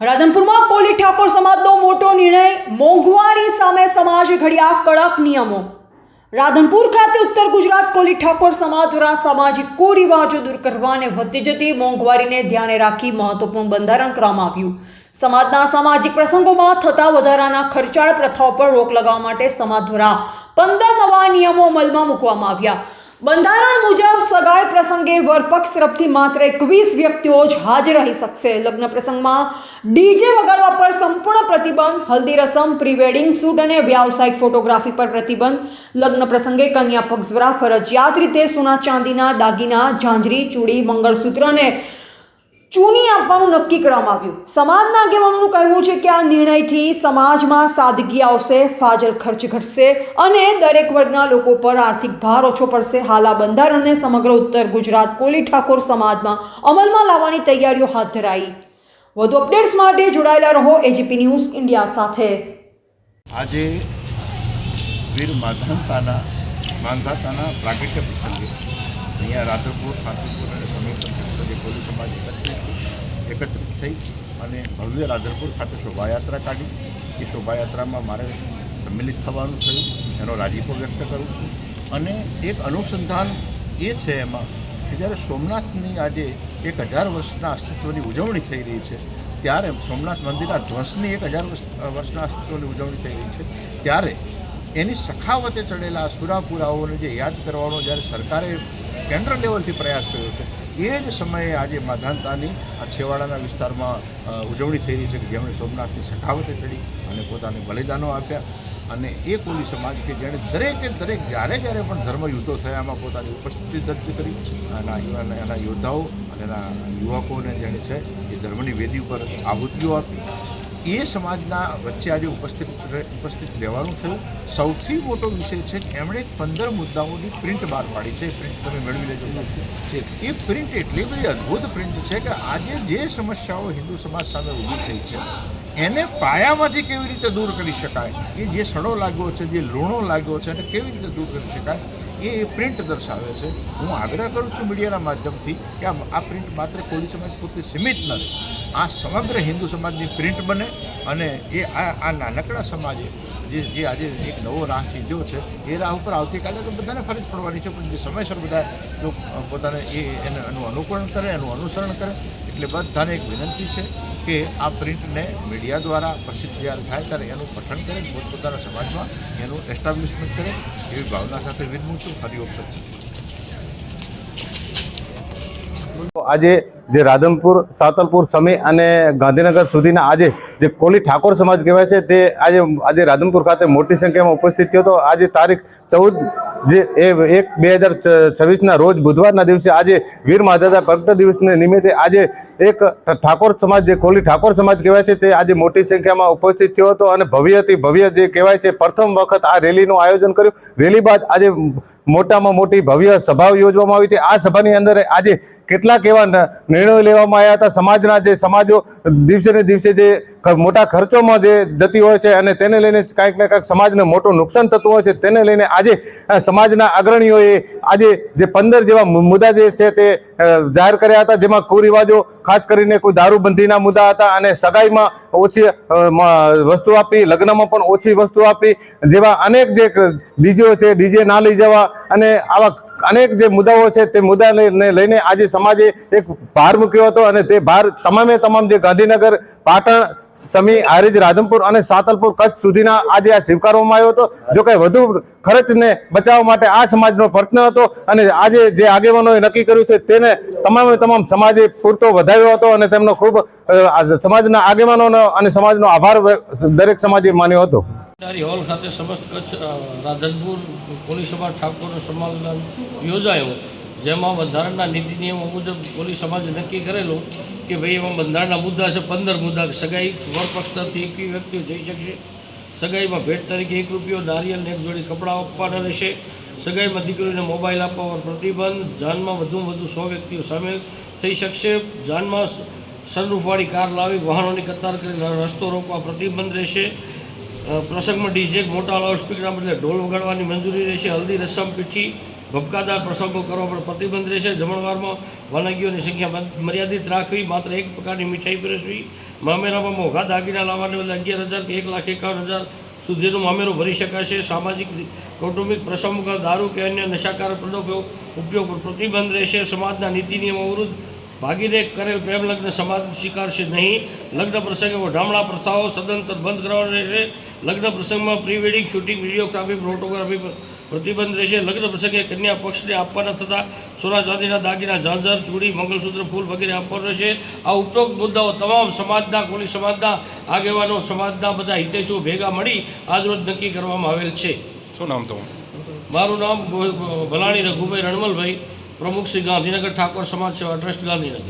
રાધનપુરમાં કોલી ઠાકોર સમાજનો મોટો નિર્ણય મોંઘવારી સામે સમાજે ઘડ્યા કડક નિયમો. રાધનપુર ખાતે ઉત્તર ગુજરાત કોલી ઠાકોર સમાજ દ્વારા સામાજિક કુરિવાજો દૂર કરવા અને વધતી જતી મોંઘવારીને ધ્યાને રાખી મહત્વપૂર્ણ બંધારણ કરવામાં આવ્યું. સમાજના સામાજિક પ્રસંગોમાં થતા વધારાના ખર્ચાળ પ્રથાઓ પર રોક લગાવવા માટે સમાજ દ્વારા પંદર નવા નિયમો અમલમાં મૂકવામાં આવ્યા. બંધારણ મુજબ સગાઈ પ્રસંગે વરપક્ષ તરફથી માત્ર એકવીસ વ્યક્તિઓ જ હાજર રહી શકશે. લગ્ન પ્રસંગમાં ડીજે વગાડવા પર સંપૂર્ણ પ્રતિબંધ, હલ્દી રસમ, પ્રીવેડિંગ શૂટ અને વ્યાવસાયિક ફોટોગ્રાફી પર પ્રતિબંધ. લગ્ન પ્રસંગે કન્યા પક્ષ દ્વારા ફરજિયાત રીતે સોના ચાંદીના, દાગીના, ઝાંઝરી, ચૂડી, મંગળસૂત્ર અને ચૂની આપવાનું નક્કી કરવામાં આવ્યું. સમાજના આગેવાનોનું કહેવું છે કે આ નિર્ણયથી સમાજમાં સાદગી આવશે, ફાજલ ખર્ચ ઘટશે અને દરેક વર્ગના લોકો પર આર્થિક ભાર ઓછો પડશે. હાલ આ બંધારણને સમગ્ર ઉત્તર ગુજરાત કોલી ઠાકોર સમાજમાં અમલમાં લાવવાની તૈયારીઓ હાથ ધરાઈ. વધુ અપડેટ્સ માટે જોડાયેલા રહો એજીપી ન્યૂઝ ઇન્ડિયા સાથે. આજે વીર માધવતાના માંધાતાના પ્રાગટ્ય પ્રસંગે અહીંયા રાધરપુર શાંતિપુર અને સમીર જે કોલી સમાજ એકત્રિત થઈ અને ભવ્ય રાધરપુર ખાતે શોભાયાત્રા કાઢી. એ શોભાયાત્રામાં મારે સંમિલિત થવાનું થયું. એનો રાજીપો વ્યક્ત કરું છું. અને એક અનુસંધાન એ છે એમાં કે જ્યારે સોમનાથની આજે એક હજાર વર્ષના અસ્તિત્વની ઉજવણી થઈ રહી છે, ત્યારે સોમનાથ મંદિરના ધ્વસની એક હજાર વર્ષ વર્ષના અસ્તિત્વની ઉજવણી થઈ રહી છે, ત્યારે એની સખાવતે ચડેલા સુરાપુરાઓને જે યાદ કરવાનો જ્યારે સરકારે કેન્દ્ર લેવલથી પ્રયાસ કર્યો છે. એ જ સમયે આજે માધાનતાની આ છેવાડાના વિસ્તારમાં ઉજવણી થઈ રહી છે કે જેમણે સોમનાથની સખાવતે ચડી અને પોતાને બલિદાનો આપ્યા. અને એ કોલી સમાજ કે જેણે દરેકે દરેક, જ્યારે જ્યારે પણ ધર્મ યુદ્ધો થયા એમાં પોતાની ઉપસ્થિતિ દર્જ કરી. એના એના યોદ્ધાઓ અને એના યુવકોને જેણે છે, એ ધર્મની વેદી ઉપર આહુતિઓ આપી. એ સમાજના વચ્ચે આજે ઉપસ્થિત ઉપસ્થિત રહેવાનું થયું. સૌથી મોટો વિષય છે કે એમણે પંદર મુદ્દાઓની પ્રિન્ટ બહાર પાડી છે. પ્રિન્ટ તમે મેળવી લેજો. છે એ પ્રિન્ટ એટલી બધી અદ્ભુત પ્રિન્ટ છે કે આજે જે સમસ્યાઓ હિન્દુ સમાજ સામે ઊભી થઈ છે, એને પાયામાંથી કેવી રીતે દૂર કરી શકાય? એ જે સડો લાગ્યો છે, જે લૂણો લાગ્યો છે, એને કેવી રીતે દૂર કરી શકાય? એ પ્રિન્ટ દર્શાવે છે. હું આગ્રહ કરું છું મીડિયાના માધ્યમથી કે આ પ્રિન્ટ માત્ર કોલી સમાજ પૂરતી સીમિત ન રહે. આ સમગ્ર હિન્દુ સમાજની પ્રિન્ટ બને અને એ આ આ નાનકડા સમાજે જે જે આજે એક નવો રાહ ચીંધ્યો છે, એ રાહ ઉપર આવતીકાલે તો બધાને ફરજ પડવાની છે, પણ જે સમયસર બધા જો પોતાને એ એને એનું અનુકરણ કરે, એનું અનુસરણ કરે, એટલે બધાને એક વિનંતી છે કે આ પ્રિન્ટને મીડિયા દ્વારા પ્રસિદ્ધ જ્યારે થાય ત્યારે એનું પઠન કરે, પોતપોતાના સમાજમાં એનું એસ્ટાબ્લિશમેન્ટ કરે, એવી ભાવના સાથે વિનમું છું. આજે જે રાધનપુર સાતલપુર સમી અને ગાંધીનગર સુધીના આજે જે કોલી ઠાકોર સમાજ કહેવાય છે, તે આજે આજે રાધનપુર ખાતે મોટી સંખ્યામાં ઉપસ્થિત થયો હતો. આજે તારીખ ચૌદ જે એક બે હજાર છવ્વીસના રોજ બુધવારના દિવસે આજે વીર માધાતા પ્રગટ દિવસને નિમિત્તે આજે એક ઠાકોર સમાજ, જે કોલી ઠાકોર સમાજ કહેવાય છે, તે આજે મોટી સંખ્યામાં ઉપસ્થિત થયો હતો. અને ભવ્યથી ભવ્ય જે કહેવાય છે, પ્રથમ વખત આ રેલીનું આયોજન કર્યું. રેલી બાદ આજે મોટામાં મોટી ભવ્ય સભા યોજવામાં આવી હતી. આ સભાની અંદર આજે કેટલાક એવા નિર્ણયો લેવામાં આવ્યા હતા. સમાજના જે સમાજો દિવસે ને દિવસે જે મોટા ખર્ચોમાં જે જતી હોય છે અને તેને લઈને કાંઈક ને કાંઈક સમાજને મોટું નુકસાન થતું હોય છે. તેને લઈને આજે સમાજના અગ્રણીઓએ આજે જે પંદર જેવા મુદ્દા જે છે તે જાહેર કર્યા હતા, જેમાં કુરિવાજો, ખાસ કરીને કોઈ દારૂબંધીના મુદ્દા હતા અને સગાઈમાં ઓછી વસ્તુ આપી, લગ્નમાં પણ ઓછી વસ્તુ આપી, જેવા અનેક જે ડીજો છે, ડીજે ના લઈ જવા અને આવા અનેક જે મુદ્દાઓ છે તે મુદ્દાને લઈને આજે સમાજે એક ભાર મૂક્યો હતો અને તે ભાર તમામે તમામ જે ગાંધીનગર, પાટણ, સમી, હારીજ, રાધનપુર અને સાતલપુર કચ્છ સુધીના આજે આ સ્વીકારવામાં આવ્યો હતો. જો કે વધુ ખર્ચને બચાવવા માટે આ સમાજનો પ્રશ્ન હતો અને આજે જે આગેવાનોએ નક્કી કર્યું છે તેને તમામે તમામ સમાજે પૂરતો વધાવ્યો હતો અને તેમનો ખૂબ સમાજના આગેવાનોનો અને સમાજનો આભાર દરેક સમાજે માન્યો હતો. ભંડારી હોલ ખાતે સમસ્ત કચ્છ રાધનપુર કોલી સમાજ ઠાકોરનું સંમેલન યોજાયું. જેમાં બંધારણના નીતિ નિયમો મુજબ કોલી સમાજે નક્કી કરેલું કે ભાઈ એમાં બંધારણના મુદ્દા છે, પંદર મુદ્દા સગાઈ વરપક્ષ તરફથી એકવી વ્યક્તિઓ જઈ શકશે. સગાઈમાં ભેટ તરીકે એક રૂપિયો નારિયેલ એક જોડી કપડાં આપવાના રહેશે. સગાઈમાં દીકરીને મોબાઈલ આપવા પર પ્રતિબંધ. જાનમાં વધુમાં વધુ સો વ્યક્તિઓ સામેલ થઈ શકશે. જાનમાં સનરૂફવાળી કાર લાવી વાહનોની કતાર કરી રસ્તો રોકવા પ્રતિબંધ રહેશે. પ્રસંગમાં ડીજે મોટા લાઉડસ્પીકરના બદલે ઢોલ વગાડવાની મંજૂરી રહેશે, હલ્દી, રસમ, પીઠી, ભપકાદાર પ્રસંગો કરવા પર પ્રતિબંધ રહેશે. જમણવારમાં વાનગીઓની સંખ્યા મર્યાદિત રાખવી માત્ર એક પ્રકારની મીઠાઈ પીરસવી. મામેરામાં મોઘા દાગીના લાવવાને બદલે અગિયાર હજાર કે એક લાખ એકાવન હજાર સુધીનો મામેરો ભરી શકાશે. સામાજિક, કૌટુંબિક પ્રસંગો, દારૂ કે અન્ય નશાકારક પ્રોડક્ટો ઉપયોગ પર પ્રતિબંધ રહેશે. સમાજના નીતિ નિયમો અવરુદ્ધ ભાગીને કરેલ પ્રેમ લગ્ન સમાજ સ્વીકારશે નહીં. લગ્ન પ્રસંગે ઓઢામણા પ્રથાઓ સદંતર બંધ કરવાનો રહેશે. લગ્ન પ્રસંગમાં pre wedding shooting videography photography પર પ્રતિબંધ રહેશે. લગ્ન પ્રસંગે કન્યા પક્ષને આપવાના થતા સોના ચાંદીના દાગીના ઝાંઝર ચૂડી મંગલસૂત્ર ફૂલ વગેરે આપવાનું રહેશે આ ઉપરોક્ત મુદ્દાઓ તમામ સમાજના કોલી સમાજના આગેવાનો સમાજના બધા હિતેચુઓ ભેગા મળી આજરોજ નક્કી કરવામાં આવેલ છે. શું નામ તમારું? મારું નામ ભલાણી રઘુભાઈ રણમલભાઈ પ્રમુખ શ્રી ગાંધીનગર ઠાકોર સમાજ સેવા ટ્રસ્ટ ગાંધીનગર.